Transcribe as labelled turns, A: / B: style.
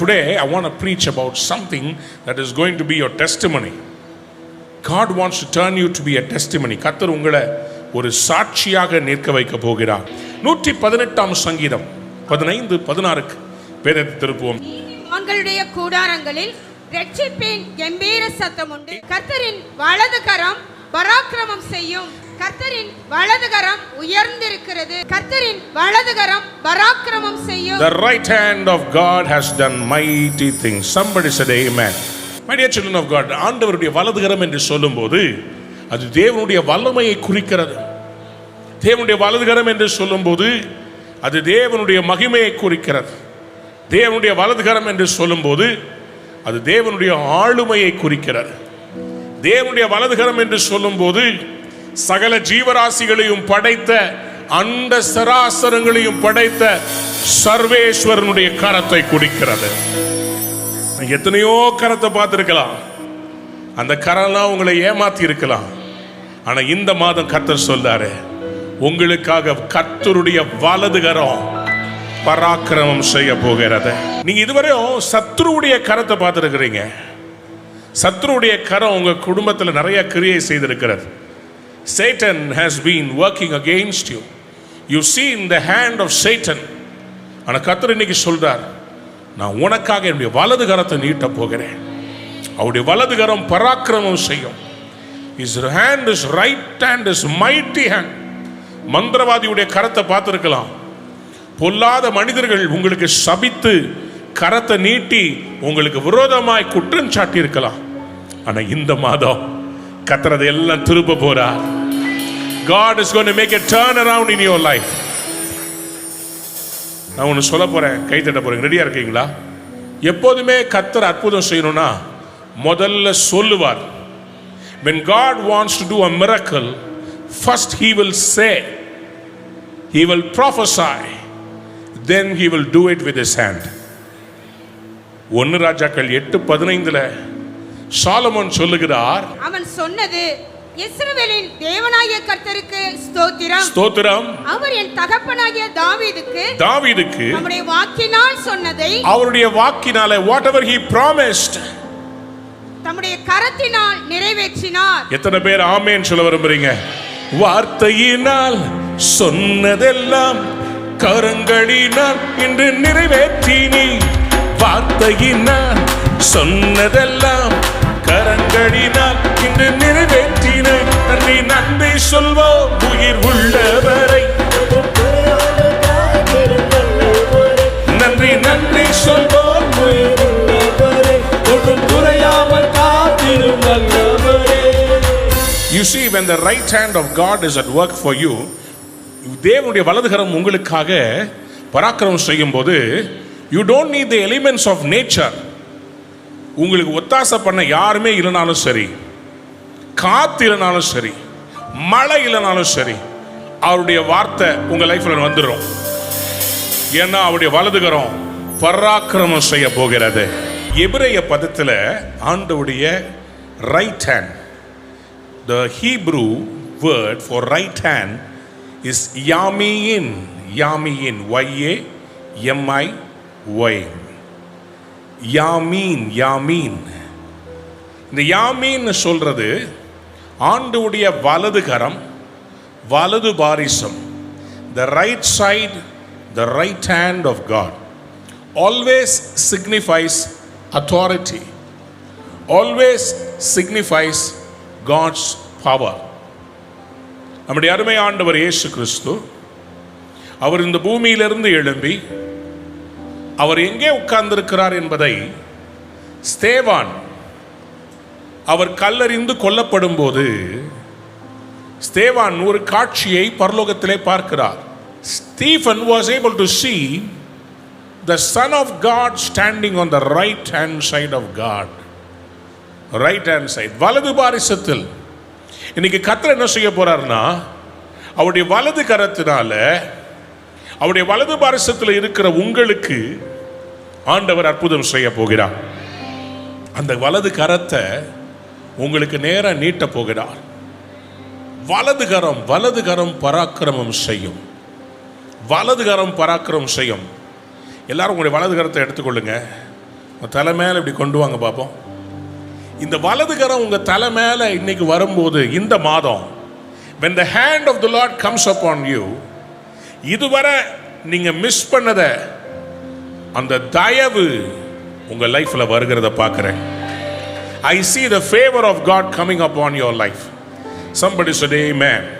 A: Today, I want to preach about something that is going to be your testimony. God wants to turn you to be a testimony. கத்தர் உங்களை ஒரு சாட்சியாக நிற்க வைக்க போகிறார் நூற்றி பதினெட்டாம் சங்கீதம் பதினைந்து பதினாறுக்கு வேதத்தை திருப்புவோம்
B: நீதிமான்களுடைய கூடாரங்களில் ரட்சிப்பின் கம்பீர சத்தம் உண்டு கத்தரின் வலது கரம் பராக்கிரமம் செய்யும் கர்த்தரின் வலதுகரம் உயர்ந்திருக்கிறது கர்த்தரின் வலதுகரம் பராக்கிரமம் செய்யும்
A: The right hand of God has done mighty things. Somebody said amen. My dear children of God, ஆண்டவருடைய வலதுகரம் என்று சொல்லும்போது அது தேவனுடைய வல்லமையை குறிக்கிறது தேவனுடைய வலதுகரம் என்று சொல்லும்போது அது தேவனுடைய மகிமையை குறிக்கிறது தேவனுடைய வலதுகரம் என்று சொல்லும்போது அது தேவனுடைய ஆளுமையை குறிக்கிறது தேவனுடைய வலதுகரம் என்று சொல்லும்போது சகல ஜீவராசிகளையும் படைத்த அந்த சராசரங்களையும் படைத்த சர்வேஸ்வரனுடைய கரத்தை குடிக்கிறது எத்தனையோ கரத்தை பார்த்துருக்கலாம் அந்த கரெல்லாம் உங்களை ஏமாத்தி இருக்கலாம் ஆனா இந்த மாதம் கத்தர் சொல்றாரு உங்களுக்காக கத்தருடைய வலது கரம் பராக்கிரமம் செய்ய போகிறது நீங்க இதுவரையும் சத்ருடைய கரத்தை பார்த்துருக்கிறீங்க சத்ருடைய கரம் உங்க குடும்பத்தில் நிறைய கிரியை செய்திருக்கிறது Satan has been working against you. You see in the hand of Satan. ஆனால் கத்தர் இன்னைக்கு சொல்கிறார் நான் உனக்காக என்னுடைய வலது கரத்தை நீட்ட போகிறேன் அவருடைய வலது கரம் பராக்கிரமம் செய்யும் is hand is right hand is mighty hand மந்திரவாதியுடைய கரத்தை பார்த்துருக்கலாம் பொல்லாத மனிதர்கள் உங்களுக்கு சபித்து கரத்தை நீட்டி உங்களுக்கு விரோதமாய் குற்றம் சாட்டியிருக்கலாம் ஆனால் இந்த மாதம் கத்துறதை எல்லாம் திரும்ப போறார் God is gonna make a turn around in your life நான் ஒன்று சொல்ல போகிறேன் கை தட்ட போகிறேன் ரெடியாக இருக்கீங்களா எப்போதுமே கத்தர் அற்புதம் செய்யணும்னா முதல்ல சொல்லுவார் when God wants to do a miracle first he will say he will prophesy then he will do it with his hand ஒன்னு ராஜாக்கள் எட்டு பதினைந்துல சாலமோன் சொல்லுகிறார்
B: அவன் சொன்னது இஸ்ரவேலின் தேவனாகிய கர்த்தருக்கு ஸ்தோத்திரம் ஸ்தோத்திரம் அவர் என் தகப்பனாகிய தாவீதுக்கு தாவீதுக்கு நம்முடைய வாக்கினால் சொன்னதை
A: அவருடைய வாக்கினால வாட் எவர் ஹி ப்ராமிஸ்ட்
B: தம்முடைய கரத்தினால் நிறைவேற்றினார்
A: எத்தனை பேர் ஆமேன் சொல்ல விரும்புறீங்க வார்த்தையினால் சொன்னதெல்லாம் கரங்களினால் இன்று நிறைவேற்றினி வார்த்தையினால் சொன்னதெல்லாம் கரங்களினால் இன்று நிறைவே நன்றி நன்றி சொல்வோம் உயிர் உள்ளவரை நன்றி நன்றி சொல்வோம் உயிர் உள்ளவரை when the right hand of God is at work for you is தேவனுடைய வலதுகரம் உங்களுக்காக பராக்கிரமம் செய்யும் போது you don't need the elements of nature உங்களுக்கு ஒத்தாசை பண்ண யாருமே இல்லைனாலும் சரி காத்து இல்லைனாலும் சரி மழை இல்லைனாலும் சரி அவருடைய வார்த்தை உங்கள் லைஃப்பில் வந்துடும் ஏன்னா அவருடைய வலதுகரம் பராக்கிரமம் செய்ய போகிறது எபிரைய பதத்தில் ஆண்டவுடைய right hand the Hebrew word for right hand is யாமியின் யாமியின் ஒய்ஏ எம்ஐ ஒய் யாமீன் யாமீன் இந்த யாமீன் சொல்றது ஆண்டுடைய வலது கரம் வலது பாரிசம் the right side the right hand of God always signifies authority always signifies God's power நம்முடைய அருமை ஆண்டவர் இயேசு கிறிஸ்து அவர் இந்த பூமியிலிருந்து எழும்பி அவர் எங்கே உட்கார்ந்திருக்கிறார் என்பதை ஸ்தேவான் அவர் கல்லறிந்து கொல்லப்படும் போது ஸ்தேவான் ஒரு காட்சியை பரலோகத்திலே பார்க்கிறார் Stephen was able to see the Son of God standing on the right hand side of God right hand side வலது பாரிசத்தில் இன்னைக்கு கத்திர என்ன செய்ய போறார்னா அவருடைய வலது கரத்தினால அவருடைய வலது பாரிசத்தில் இருக்கிற உங்களுக்கு ஆண்டவர் அற்புதம் செய்ய போகிறார் அந்த வலது கரத்தை உங்களுக்கு நேராக நீட்ட போகிறார் வலதுகரம் வலதுகரம் பராக்கிரமம் செய்யும் வலதுகரம் பராக்கிரமம் செய்யும் எல்லாரும் உங்களுடைய வலதுகரத்தை எடுத்துக்கொள்ளுங்க தலை மேலே இப்படி கொண்டு வாங்க பார்ப்போம் இந்த வலதுகரம் உங்கள் தலை மேலே இன்னைக்கு வரும்போது இந்த மாதம் when the hand of the Lord comes up on you இதுவரை நீங்கள் மிஸ் பண்ணதை அந்த தயவு உங்கள் லைஃப்பில் வருகிறத பார்க்குறேன் I see the favor of God coming upon your life. Somebody said, Amen.